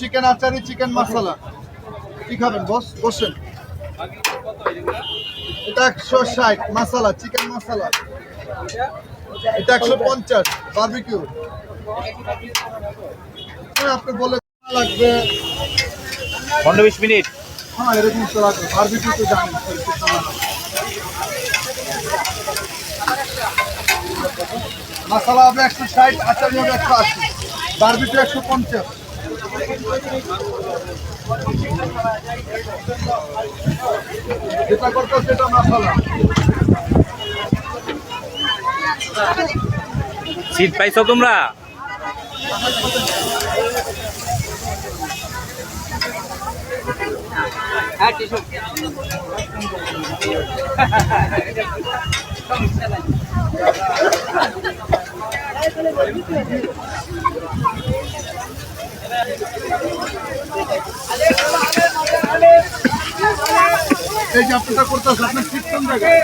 Chicken achari chicken মশলা। কি খাবেন বস? বসেন। এটা একশো ষাট মশলা চিকেন মশলা। এটা একশো পঞ্চাশ বারবিকিউ আপনি বলে লাগবে। পনেরো বিশ মিনিট। হ্যাঁ এরকম তো লাগবে। বারবিকিউ তো জানেন মশলা হবে একশো ষাট আচারি হবে একশো আশি বারবিকিউ একশো পঞ্চাশ। যেটা করতে সেটা মশলা। সিট পাইছো তোমরা? এই যে আপনারা করতেছেন আপনার ঠিক কোন জায়গায়